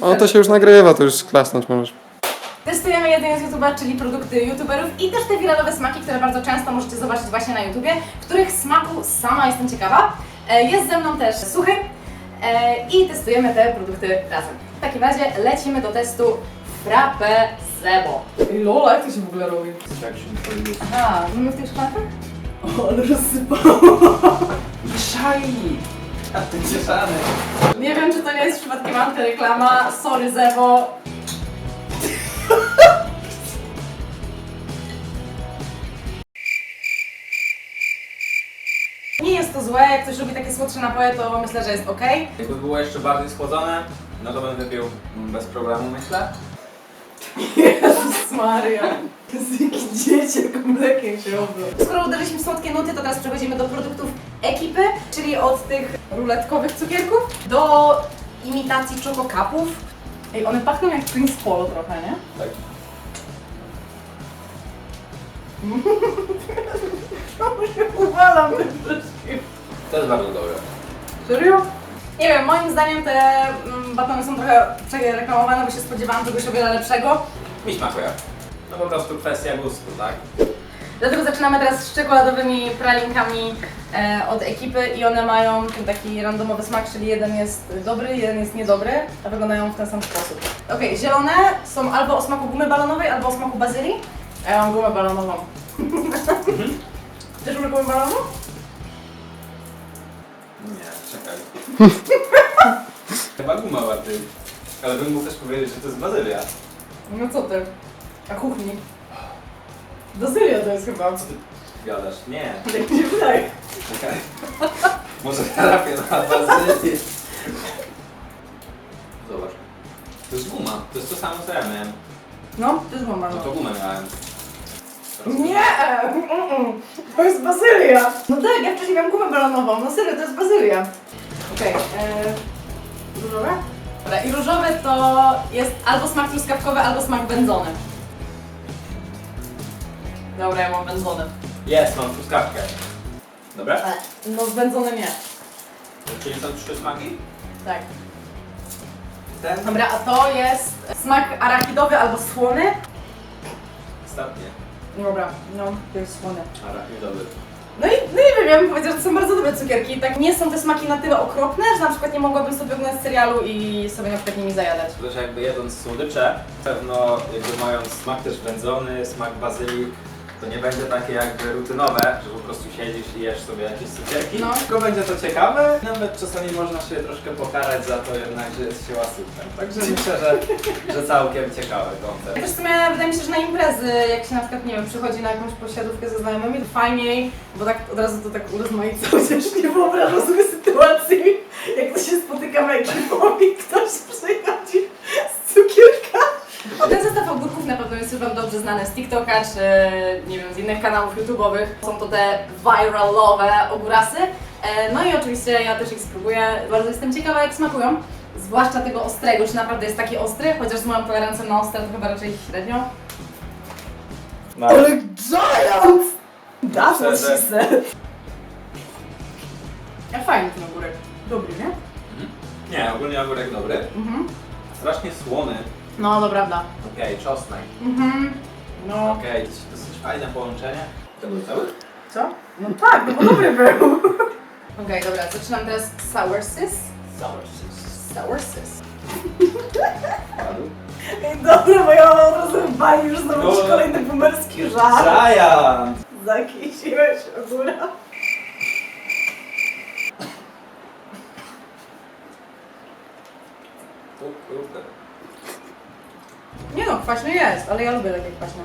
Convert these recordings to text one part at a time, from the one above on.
O, to się już nagrywa, to już klasnąć możesz. Testujemy jedynie z YouTube'a, czyli produkty YouTuberów i też te wiralowe smaki, które bardzo często możecie zobaczyć właśnie na YouTubie, których smaku sama jestem ciekawa. E, Jest ze mną też Suchy e, i testujemy te produkty razem. W takim razie lecimy do testu Frappe Zebo. Ej Lola, jak to się w ogóle robi? A, mamy w tych szklankach? O, ale rozsypało. Szali! A ty cieszany. Nie wiem, czy to nie jest przypadkiem antyreklama. Sorry Zebo. Nie jest to złe, jak ktoś lubi takie słodsze napoje, to myślę, że jest ok. Jakby było jeszcze bardziej schłodzone, no to będę pił mm, bez problemu, myślę. Jezus Maria. Z jakim dzieciak mlekiem się obył. Skoro uderzyliśmy w słodkie nuty, to teraz przechodzimy do produktów ekipy, czyli od tych ruletkowych cukierków do imitacji czokokapów. Ej, one pachną jak Prince Polo trochę, nie? Tak. Uwalam tym wszystkim. To jest bardzo dobre. Serio? Nie wiem, moim zdaniem te mm, batony są trochę przereklamowane, bo się spodziewałam czegoś o wiele lepszego. Mi smakuje. No po prostu kwestia gustu, tak? Dlatego zaczynamy teraz z czekoladowymi pralinkami e, od ekipy i one mają ten taki randomowy smak, czyli jeden jest dobry, jeden jest niedobry, a wyglądają w ten sam sposób. Okej, zielone są albo o smaku gumy balonowej, albo o smaku bazylii. A ja mam gumę balonową. Też lubię gumę balonową? Nie, czekaj. Chyba guma bardziej. Ale bym mógł też powiedzieć, że to jest bazylia. No co ty? A kuchni? Bazylia to jest chyba. Co ty gadasz? Nie. Tak mi się wydaje. Czekaj. Może trafię na bazylię. Zobacz. To jest guma. To jest to samo co ja miałem. No, to jest guma No balonowa. to gumę miałem. Nie! mm-mm. To jest bazylia! No tak, ja wcześniej miałam gumę balonową. No serio, to jest bazylia. Okej, okay, różowe? Dobra, i różowe to jest albo smak truskawkowy, albo smak wędzony. Dobra, ja mam wędzony. Jest, mam truskawkę. Dobra? Ale, no wędzony nie. Czyli są trzy smaki? Tak. Ten? Dobra, a to jest smak arachidowy albo słony. Ostatnie. Dobra, no, to jest słony. Ara, niedobry. No i, no i wiem, ja bym powiedziała, że to są bardzo dobre cukierki. Tak nie są te smaki na tyle okropne, że na przykład nie mogłabym sobie oglądać serialu i sobie na przykład nimi zajadać. Też jakby jedząc słodycze, pewno jakby mając smak też wędzony, smak bazylii, to nie będzie takie jakby rutynowe, że po prostu siedzisz i jesz sobie jakieś cukierki. No. Tylko będzie to ciekawe, nawet czasami można się troszkę pokarać za to jednak, że jest się łasówkiem. Także myślę, że, że całkiem ciekawy koncept. Też w sumie wydaje mi się, że na imprezy, jak się na przykład, nie wiem, przychodzi na jakąś posiadówkę ze znajomymi, to fajniej, bo tak od razu to tak urozmaica, chociaż nie wyobrażam sobie sytuacji, jak to się spotykamy ekipą i ktoś przychodzi z cukierkami. O, ten zestaw ogórków na pewno jest już Wam dobrze znany z TikToka, czy nie wiem, z innych kanałów YouTube'owych. Są to te viralowe ogórasy. E, No i oczywiście ja też ich spróbuję. Bardzo jestem ciekawa, jak smakują. Zwłaszcza tego ostrego, czy naprawdę jest taki ostry, chociaż z moją tolerancją na ostre to chyba raczej średnio. No. giant! That's what she said. Ja fajny ten ogórek. Dobry, nie? Nie, ogólnie ogórek dobry. Mhm. Strasznie słony. No, to prawda. Okej, czosnek. Mhm. No. Okej, dosyć, dosyć fajne połączenie. To był cały? Co? No tak, no bo dobry był. Okej, dobra, zaczynam teraz sour sis. Sour sis. Sour sis. Padł? Ej, dobra, bo ja mam od razu w bani już zrobić No. kolejny boomerski żart. Giant! Zakisiłeś ogóra. O kurde. Nie no, kwaśny jest, ale ja lubię takie kwaśne.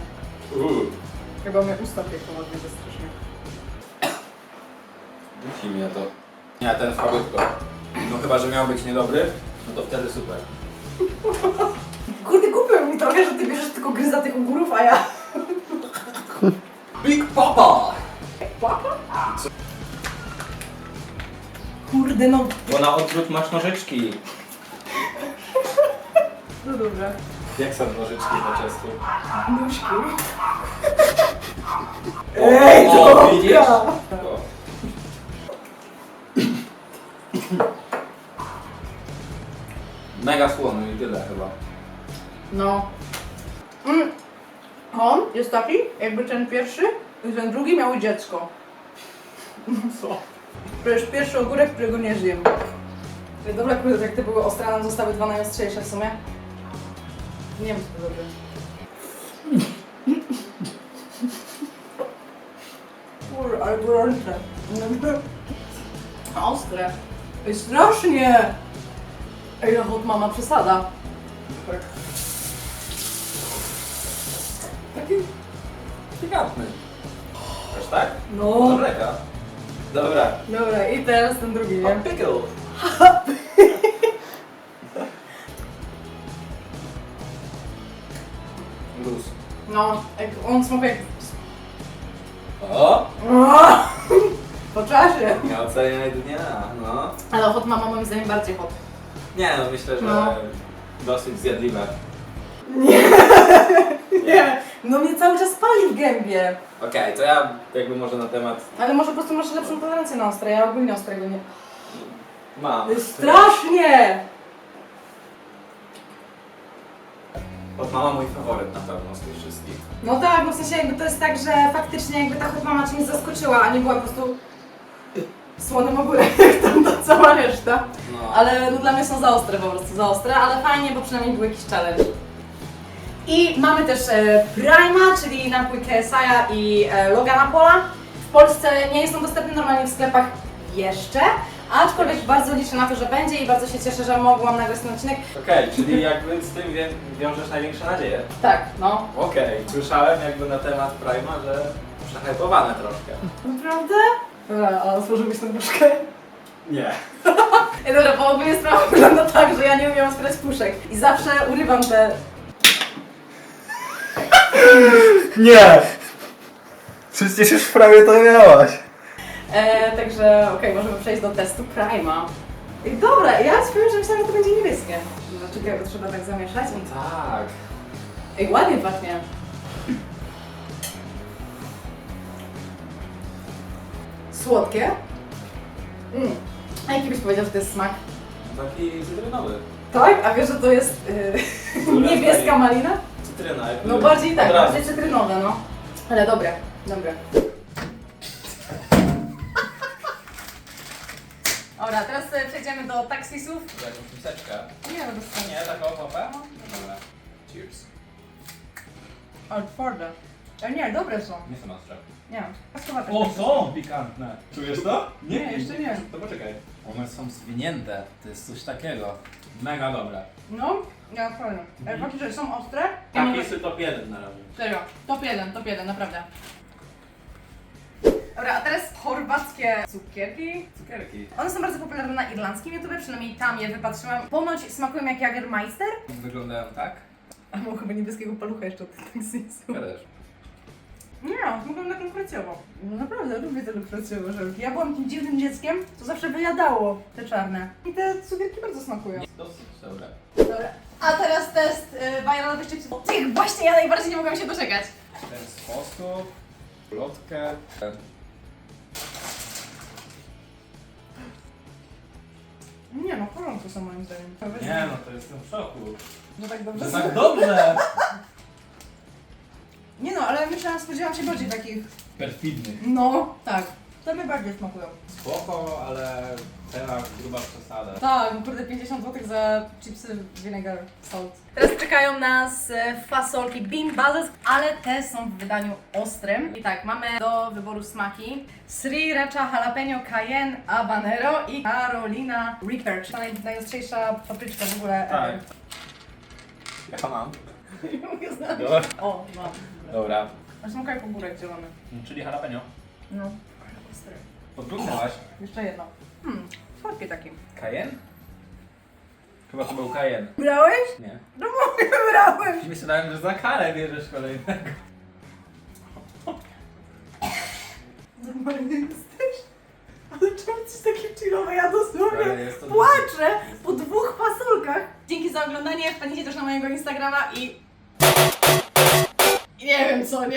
Uuu. Chyba mnie usta pieką ładnie to strasznie. Musi mnie to. Nie, ten słabutko. No chyba, że miał być niedobry, no to wtedy super. Kurde, głupio mi trochę, że ty bierzesz tylko gryza tych ogórów, a ja... Big Papa! Płapa? Kurde, no... Bo na odwrót masz nożyczki. No dobra. Jak są nożyczki po czesku? Nóżki. Ej, o, dobra! widzisz? O. Mega słony i tyle. chyba. No. Mm. On jest taki, jakby ten pierwszy i ten drugi miały dziecko. Co? To jest pierwszy ogórek, którego nie zjem. Dobra, kurde, jak te były ostre, nam zostały dwa najostrzejsze w sumie. Nie wiem, co to dobre. Kurde, ale gorące. Ostre. Ej, strasznie! Ej, no hot mama przesada. Tak. Taki pikantny. Aż tak? No. Dobreka. Dobra. Dobra, i teraz ten drugi, nie? Pickle. No, jak on smakuje jak... O! Po czasie. Nie oceniaj dnia, no. Ale hot mama moim zdaniem bardziej hot. Nie no, myślę, że No. dosyć zjadliwe. Nie, no mnie cały czas pali w gębie. Okej, to ja jakby może na temat Ale może po prostu masz lepszą tolerancję na ostre, ja ogólnie ostrego nie. mam. Strasznie! Od mama mój faworyt na pewno z tych wszystkich. No tak, no w sensie jakby to jest tak, że faktycznie jakby ta hot mama czymś zaskoczyła, a nie była po prostu słonym ogórek, jak tam ta cała reszta. No. Ale no, dla mnie są za ostre po prostu, za ostre, ale fajnie, bo przynajmniej był jakiś challenge. I mamy też e, Prima, czyli napój KSI i e, Logana Pola. W Polsce nie jest on dostępny normalnie w sklepach jeszcze, aczkolwiek bardzo liczę na to, że będzie i bardzo się cieszę, że mogłam nagrać ten odcinek. Okej, czyli jakby z tym wie, wiążesz największe nadzieje. Tak, no. Okej, słyszałem jakby na temat Prima, że przehypowane troszkę. Naprawdę? Dobra, a otworzyłbyś tą puszkę? Nie. Ej, dobra, bo ogólnie sprawa wygląda tak, że ja nie umiem otwierać puszek i zawsze urywam te... Nie! Przecież już prawie to miałaś. E, także okej, możemy przejść do testu Prima. I dobra, ja powiem, że myślałam, że to będzie niebieskie. Czekaj, bo trzeba tak zamieszać. I... Tak. Ej, ładnie pachnie. Słodkie. Mm. A jaki byś powiedział, że to jest smak? Taki cytrynowy. Tak? A wiesz, że to jest yy, niebieska malina? Cytryna. jakby No bardziej tak, od razu. bardziej cytrynowe, no. Ale dobre, dobre. Dobra, teraz sobie przejdziemy do taksisów. Jakąś miseczkę. Nie, no bez sensu. Nie, taką popę? Dobra. Cheers. Ale twarde. Ale nie, dobre są. Nie są ostre. Nie, paskowate. O, są pikantne. Czujesz to? Nie, jeszcze nie. To poczekaj. One są zwinięte. To jest coś takiego. Mega dobre. No, ja fajne. Ale faktycznie są ostre. Taki jest top 1 na razie. Serio, top 1, top 1, naprawdę. Dobra, a teraz chorwackie cukierki. Cukierki. One są bardzo popularne na irlandzkim YouTube, przynajmniej tam je wypatrzyłam. Ponoć smakują jak Jagermeister. Wyglądają tak? A mam chyba niebieskiego palucha jeszcze od taksistów. Ja też. Nie, smakują na lukrecjowo. No naprawdę, lubię te lukrecjowe żelki. Ja byłam tym dziwnym dzieckiem, co zawsze wyjadało te czarne. I te cukierki bardzo smakują. Dosyć dobre. Dobra. A teraz test y, bajanowych chipsów. Tych właśnie ja najbardziej nie mogłam się doczekać. W ten sposób. Lotkę. Nie no, porządku są moim zdaniem. Nie no, to jestem w szoku. No tak To dobrze. jest tak dobrze! Nie no, ale myślałam, spodziewałam się bardziej takich. Perfidnych. No, tak. To mi bardziej smakują. Spoko, ale cena gruba przesada. Tak, no kurde 50 zł za chipsy vinegar salt. Teraz czekają nas e, fasolki Bean Buzzers, ale te są w wydaniu ostrym. I tak, mamy do wyboru smaki Sriracha Jalapeno Cayenne Habanero i Carolina Reaper, czyli naj, najostrzejsza papryczka w ogóle. Tak. ever. Ja mam. Nie. Dobra. O, mam. Dobra. A smakuje jak ogórek zielony. Czyli jalapeno. No. Ostry. Podglądałaś? Jeszcze jedno. Hmm, słodki taki. Cayenne? Chyba to był Cayenne. Brałeś? Nie. No mówię, brałem. Myślałem, że za karę bierzesz kolejnego. Normalny jesteś? Ale czemu coś takie chillowe? Ja dosłownie Ale jest to płaczę po dwóch fasolkach. Dzięki za oglądanie, wpadnijcie też na mojego Instagrama i... i nie wiem co, nie